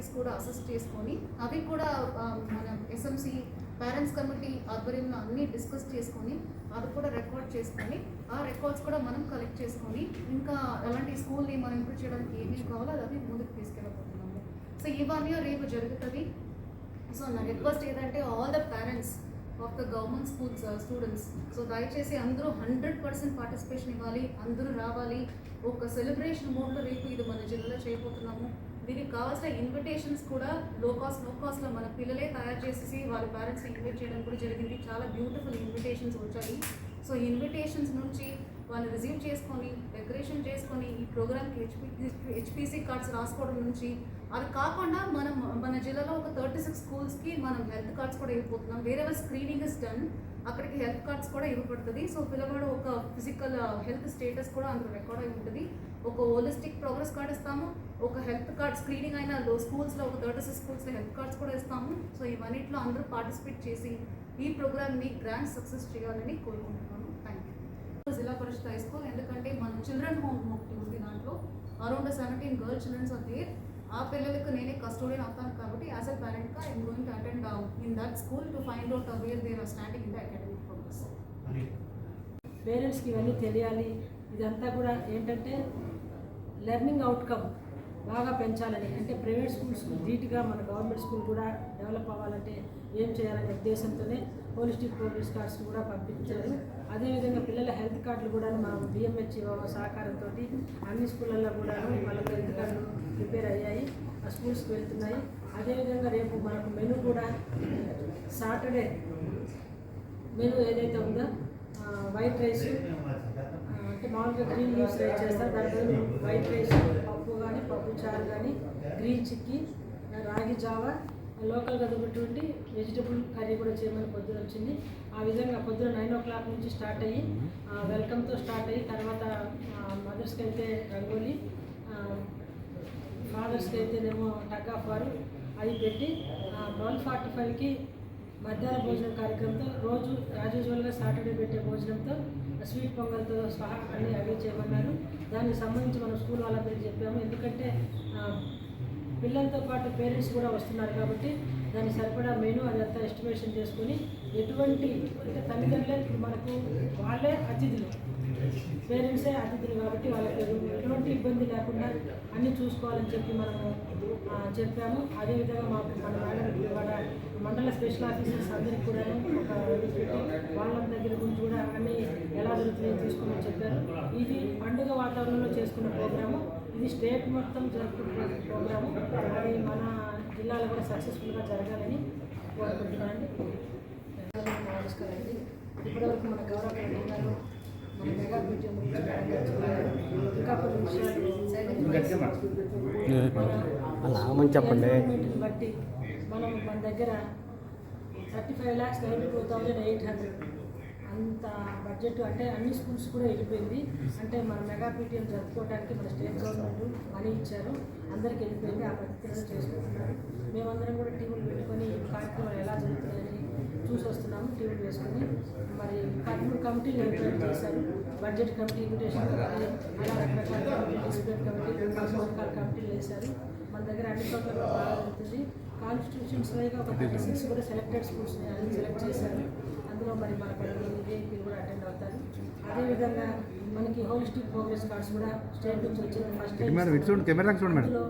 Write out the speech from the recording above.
Activities కూడా assess చేసుకొని అవి కూడా మన ఎస్ఎంసి పేరెంట్స్ కమిటీ ఆధ్వర్యంలో అన్నీ డిస్కస్ చేసుకొని అది కూడా రికార్డ్ చేసుకొని ఆ రికార్డ్స్ కూడా మనం కలెక్ట్ చేసుకొని ఇంకా అలాంటి స్కూల్ని మనం ఇంప్రూవ్ చేయడానికి ఏమేమి కావాలో అది ముందుకు తీసుకెళ్ళబోతున్నాము. సో ఇవన్నీ రేపు జరుగుతుంది. సో నా రిక్వెస్ట్ ఏదంటే all the parents of the government schools students so దయచేసి అందరూ హండ్రెడ్ పర్సెంట్ పార్టిసిపేషన్ ఇవ్వాలి అందరూ రావాలి. ఒక సెలబ్రేషన్ మోడ్లో రేపు ఇది మన జిల్లాలో చేయబోతున్నాము. దీనికి కావాల్సిన ఇన్విటేషన్స్ కూడా లో కాస్ట్లో కాస్ట్లో మన పిల్లలే తయారు చేసేసి వాళ్ళ పేరెంట్స్ని ఇన్వైట్ చేయడం కూడా జరిగింది. చాలా బ్యూటిఫుల్ ఇన్విటేషన్స్ వచ్చాయి. సో ఇన్విటేషన్స్ నుంచి వాళ్ళు రిజ్యూమ్ చేసుకొని డెకరేషన్ చేసుకొని ఈ ప్రోగ్రామ్కి హెచ్పి హెచ్పిసి కార్డ్స్ రాసుకోవడం నుంచి అది కాకుండా మనం మన జిల్లాలో ఒక థర్టీ సిక్స్ స్కూల్స్కి మనం హెల్త్ కార్డ్స్ కూడా ఇవ్వబోతున్నాం. వేరే స్క్రీనింగ్ ఇస్ డన్ అక్కడికి హెల్త్ కార్డ్స్ కూడా ఇవ్వబడుతుంది. సో పిల్లవాడు ఒక ఫిజికల్ హెల్త్ స్టేటస్ కూడా అందులో రికార్డ్ అయి ఉంటుంది. ఒక హోలిస్టిక్ ప్రోగ్రెస్ కార్డ్ ఇస్తాము. ఒక హెల్త్ కార్డ్ స్క్రీనింగ్ అయిన లో స్కూల్స్లో ఒక థర్టీ సిక్స్ స్కూల్స్లో హెల్త్ కార్డ్స్ కూడా ఇస్తాము. సో ఇవన్నిట్లో అందరూ పార్టిసిపేట్ చేసి ఈ ప్రోగ్రామ్ని గ్రాండ్ సక్సెస్ చేయాలని కోరుకుంటున్నాను థ్యాంక్ యూ జిల్లా పరిషత్ హై స్కూల్ ఎందుకంటే మన చిల్డ్రన్ హోమ్ ఒకటి ఉంది దాంట్లో. Around seventeen girl childrens are there ఆ పిల్లలకు నేనే కస్టోడియన్ అవుతాను కాబట్టి as a పేరెంట్గా I'm going to attend in that school to find out aware there are standing in the academic progress పేరెంట్స్కి ఇవన్నీ తెలియాలి. ఇదంతా కూడా ఏంటంటే లెర్నింగ్ అవుట్కమ్ బాగా పెంచాలని అంటే ప్రైవేట్ స్కూల్స్ ధీటుగా మన గవర్నమెంట్ స్కూల్ కూడా డెవలప్ అవ్వాలంటే ఏం చేయాలనే ఉద్దేశంతోనే హోలిస్టిక్ ప్రోగ్రెస్ కార్డ్స్ కూడా పంపించారు. అదేవిధంగా పిల్లల హెల్త్ కార్డులు కూడా మా డిఎంహెచ్ సహకారంతో అన్ని స్కూళ్ళల్లో కూడా వాళ్ళకి హెల్త్ కార్డులు ప్రిపేర్ అయ్యాయి ఆ స్కూల్స్కి వెళ్తున్నాయి. అదేవిధంగా రేపు మనకు మెనూ కూడా సాటర్డే మెనూ ఏదైతే ఉందో వైట్ రైస్ అంటే మామూలుగా గ్రీన్ లీవ్స్ రైస్ చేస్తారు. దాని వైట్ రైస్ గ్రీన్ చిక్కీ రాగి జావా లోకల్గా దొరికినటువంటి వెజిటబుల్ కర్రీ కూడా చేయమని పొద్దున వచ్చింది. ఆ విధంగా పొద్దున నైన్ ఓ క్లాక్ నుంచి స్టార్ట్ అయ్యి వెల్కమ్తో స్టార్ట్ అయ్యి తర్వాత మదర్స్కి అయితే రంగోలీ ఫాదర్స్కి అయితేనేమో టగ్ ఆఫ్ వారు అది పెట్టి ట్వెల్వ్ ఫార్టీ ఫైవ్కి మధ్యాహ్న భోజనం కార్యక్రమంతో రోజు యాజ్ యూజువల్గా సాటర్డే పెట్టే భోజనంతో స్వీట్ పొంగల్తో సహా అన్ని అవి చేయమన్నారు. దానికి సంబంధించి మనం స్కూల్ వాళ్ళందరికీ చెప్పాము. ఎందుకంటే పిల్లలతో పాటు పేరెంట్స్ కూడా వస్తున్నారు కాబట్టి దాన్ని సరిపడా మెను అదంతా ఎస్టిమేషన్ చేసుకొని ఎటువంటి అంటే తల్లిదండ్రులే మనకు వాళ్ళే అతిథులు. పేరెంట్సే అతిథులు కాబట్టి వాళ్ళకి ఎటువంటి ఇబ్బంది లేకుండా అన్నీ చూసుకోవాలని చెప్పి మనము చెప్పాము. అదేవిధంగా మా మన మేడం మండల స్పెషల్ ఆఫీసర్స్ అందరికీ కూడా ఒక వాళ్ళ దగ్గర గురించి కూడా అన్నీ ఎలా జరుగుతున్నాయో తీసుకోమని చెప్పారు. ఇది పండుగ వాతావరణంలో చేసుకున్న ప్రోగ్రాము. ఇది స్టేట్ మొత్తం జరుపుకున్న ప్రోగ్రాము. అది మన జిల్లాలో కూడా సక్సెస్ఫుల్గా జరగాలని కోరుకుంటున్నాను నమస్కారం అండి. ఇప్పటివరకు మన గౌరవ కలెక్టర్ గారు మన మెగా చెప్పారు. ఇంకా కొన్ని విషయాలు చెప్పండి. బట్టి మనం మన దగ్గర thirty five lakhs ninety two thousand eight hundred అంత బడ్జెట్ అంటే అన్ని స్కూల్స్ కూడా వెళ్ళిపోయింది. అంటే మన మెగా పీటీఎం జరుపుకోవడానికి మన స్టేట్ గవర్నమెంట్ మనీ ఇచ్చారు. అందరికి వెళ్ళిపోయింది. ఆ పద్ధతిలో చేసుకుంటున్నారు. మేమందరం కూడా టీములు పెట్టుకొని కార్యక్రమాలు ఎలా జరుగుతున్నాయని చూసి వస్తున్నాము. టీములు వేసుకొని మరి పదమూడు కమిటీలు ఏర్పాటు చేశారు. బడ్జెట్ కమిటీ ఇన్విటేషన్ కమిటీ అలా రకరకాల కమిటీ కమిటీ రకరకాల కమిటీలు వేశారు. మన దగ్గర అన్ని చోట్ల బాగా జరుగుతుంది. కాన్స్టిట్యూషన్స్ వైగా ఒక థర్టీ సిక్స్ కూడా సెలెక్టెడ్ స్కూల్స్ సెలెక్ట్ చేశారు. అందులో మరి మన పది విఐపీలు కూడా అటెండ్ అవుతారు అదేవిధంగా మనకి హోలిస్టిక్ ప్రోగ్రెస్ కార్డ్స్ కూడా స్టేట్ నుంచి వచ్చింది ఫస్ట్ ఇటు చూడండి, కెమెరాకి చూడండి మేడం.